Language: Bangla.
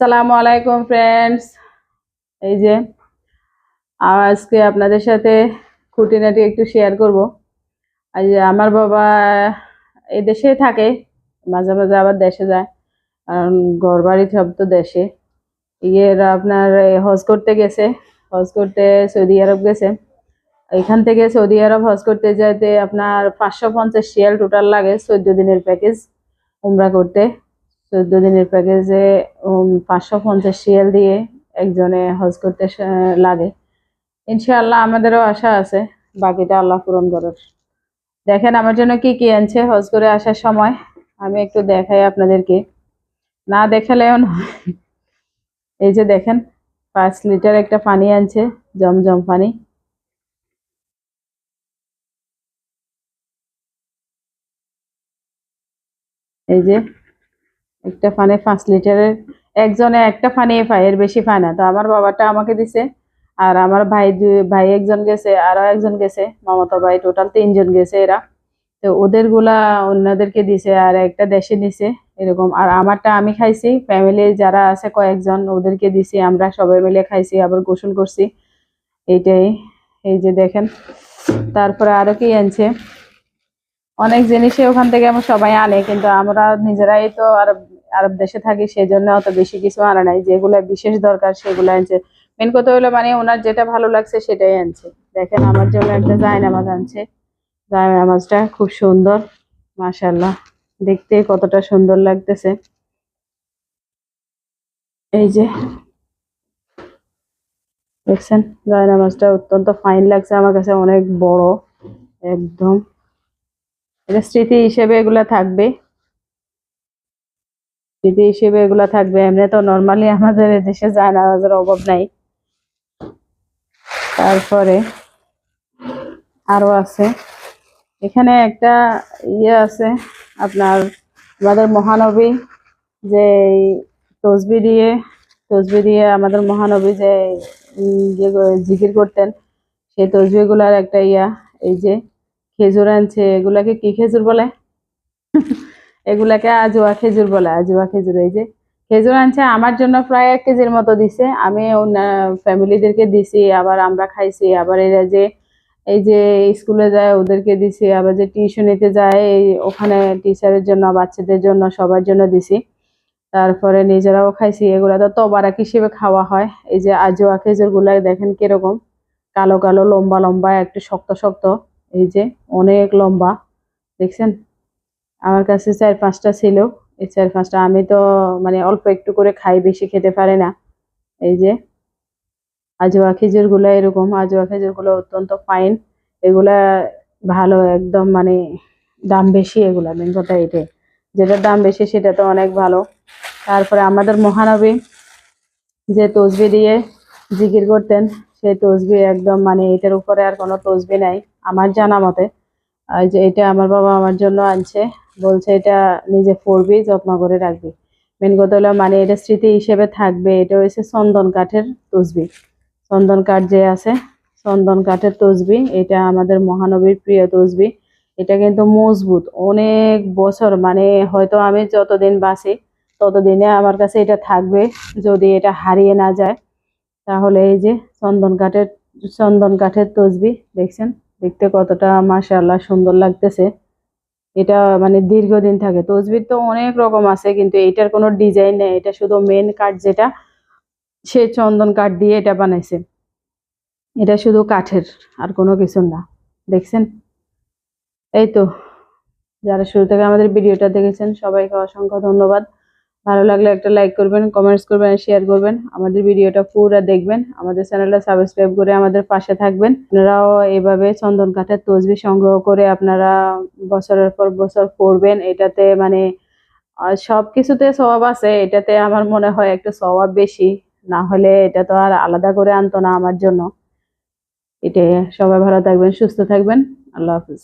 সালামু আলাইকুম ফ্রেন্ডস এই যে আজকে আপনাদের সাথে খুঁটিনাটি একটু শেয়ার করব। আজ আমার বাবা এই দেশে থাকে, মাঝে মাঝে আবার দেশে যায়। কারণ ঘর বাড়ি সব তো দেশে। ইয়ের আপনার হজ করতে গেছে, হজ করতে সৌদি আরব গেছে। এখান থেকে সৌদি আরব হজ করতে যেতে আপনার পাঁচশো পঞ্চাশ শিয়াল টোটাল লাগে চোদ্দ দিনের প্যাকেজ উমরা করতে। চোদ্দ দিনের প্যাকেজে পাঁচশো পঞ্চাশ শিয়াল দিয়ে একজনে হজ করতে লাগে। ইনশাআল্লাহ আমাদেরও আশা আছে, বাকিটা আল্লাহ পূরণ করার দেখেন আমার জন্য কি কি আনছে হজ করে আসার সময়, আমি একটু দেখাই আপনাদেরকে। না দেখালেও এই যে দেখেন, পাঁচ লিটার একটা পানি আনছে, জমজম পানি। এই যে একটা ফানে পাঁচ লিটারের, একজনে একটা পানি পায়, এর বেশি পায় না। তো আমার বাবাটা আমাকে দিছে, আর আমার ভাই ভাই একজন গেছে আরও একজন গেছে, মামাতো ভাই টোটাল তিনজন গেছে এরা। তো ওদেরগুলা অন্যদেরকে দিছে, আর একটা দেশে নিছে, এরকম। আর আমারটা আমি খাইছি ফ্যামিলি যারা আছে কয়েকজন, ওদেরকে দিছি, আমরা সবাই মিলে খাইছি, আবার গোসল করছি। এইটাই, এই যে দেখেন। তারপরে আরও কি আনছে? অনেক জিনিসই ওখান থেকে আমরা সবাই আনে, কিন্তু আমরা নিজেরাই তো আরব আরব দেশে থাকি সেই জন্য অত বেশি কিছু আনা নাই। যেগুলো বিশেষ দরকার, সেগুলো আনছে। মেন কথা হলো মানে ওনার যেটা ভালো লাগছে, সেটাই আনছে। দেখেন, আমার জন্য একটা জায়নামাজ আনছে। জায়নামাজটা খুব সুন্দর মাশাল্লাহ দেখতে কতটা সুন্দর লাগতেছে। এই যে, দেখছেন জায়নামাজটা অত্যন্ত ফাইন লাগছে, আমার কাছে অনেক বড়, একদম। এটা স্মৃতি হিসেবে এগুলা থাকবে। স্মৃতি হিসেবে এগুলা থাকবে, এমনি তো নর্মালি আমাদের দেশে যায় না অভাব নাই। তারপরে আরও আছে। এখানে একটা ইয়ে আছে, আপনার আমাদের মহানবী যে তসবি দিয়ে তসবি দিয়ে আমাদের মহানবী যে জিকির করতেন, সেই তসবি গুলার একটা ইয়া, এই যে খেজুর আনছে, এগুলাকে কি খেজুর বলে? এগুলাকে আজোয়া খেজুর বলে, আজোয়া খেজুর এই যে। খেজুর আনছে, আমার জন্য প্রায় এক কেজির মতো দিছে। আমি অন্য ফ্যামিলিদেরকে দিছি, আবার আমরা খাইছি, আবার এরা যে, এই যে স্কুলে যায় ওদেরকে দিছি, আবার যে টিউশনিতে যায়, এই ওখানে টিচারের জন্য, বাচ্চাদের জন্য, সবার জন্য দিছি। তারপরে নিজেরাও খাইছি, এগুলা তো তবারাক হিসেবে খাওয়া হয়। এই যে আজোয়া খেজুরগুলা দেখেন কীরকম? কালো কালো, লম্বা লম্বা, একটু শক্ত শক্ত, এই যে অনেক লম্বা। দেখছেন? আমার কাছে চার পাঁচটা ছিল। এই চার পাঁচটা আমি তো মানে অল্প একটু করে খাই, বেশি খেতে পারে না। এই যে আজোয়া খেজুরগুলো এরকম, আজোয়া খেজুরগুলো অত্যন্ত ফাইন এগুলা ভালো একদম মানে দাম বেশি এগুলা মেন কথা এটাই। যেটার দাম বেশি সেটা তো অনেক ভালো। তারপরে আমাদের মহানবী যে তসবি দিয়ে জিকির করতেন, সেই তসবি একদম মানে এটার উপরে আর কোনো তসবি নাই, আমার জানা মতে। যে এটা আমার বাবা আমার জন্য আনছে। বলছে এটা নিজে পড়বি, যত্ন করে রাখবি। মেন কথা হলো মানে এটা স্মৃতি হিসেবে থাকবে, এটা হচ্ছে চন্দন কাঠের তসবি। চন্দন কাঠ যে আছে, চন্দন কাঠের তসবি, এটা আমাদের মহানবীর প্রিয় তসবি। এটা কিন্তু মজবুত, অনেক বছর মানে হয়তো আমি যতদিন বাঁচি, ততদিনে আমার কাছে এটা থাকবে, যদি এটা হারিয়ে না যায়। তাহলে এই যে চন্দন কাঠের চন্দন কাঠের তসবি, দেখছেন? দেখতে কতটা মাশাআল্লাহ সুন্দর লাগতেছে। এটা মানে দীর্ঘদিন থাকে। তসবির তো অনেক রকম আছে, কিন্তু এটার কোনো ডিজাইন নেই। এটা শুধু মেন কাঠ যেটা, সে চন্দন কাঠ দিয়ে এটা বানাইছে। এটা শুধু কাঠের, আর কোনো কিছু না। দেখছেন? এই তো, যারা শুরু থেকে আমাদের ভিডিওটা দেখেছেন, সবাইকে অসংখ্য ধন্যবাদ। ভালো লাগলে একটা লাইক করবেন কমেন্টস করবেন শেয়ার করবেন। আমাদের ভিডিওটা পুরো দেখবেন। আমাদের চ্যানেলটা সাবস্ক্রাইব করে আমাদের পাশে থাকবেন। আপনারাও এভাবে চন্দন কাঠের তসবি সংগ্রহ করে আপনারা বছরের পর বছর পড়বেন। এটাতে মানে সব কিছুতে স্বভাব আছে। এটাতে আমার মনে হয় একটু স্বভাব বেশি। না হলে এটা তো আর আলাদা করে আনতো না আমার জন্য। এটাই। সবাই ভালো থাকবেন, সুস্থ থাকবেন। আল্লাহ হাফিজ।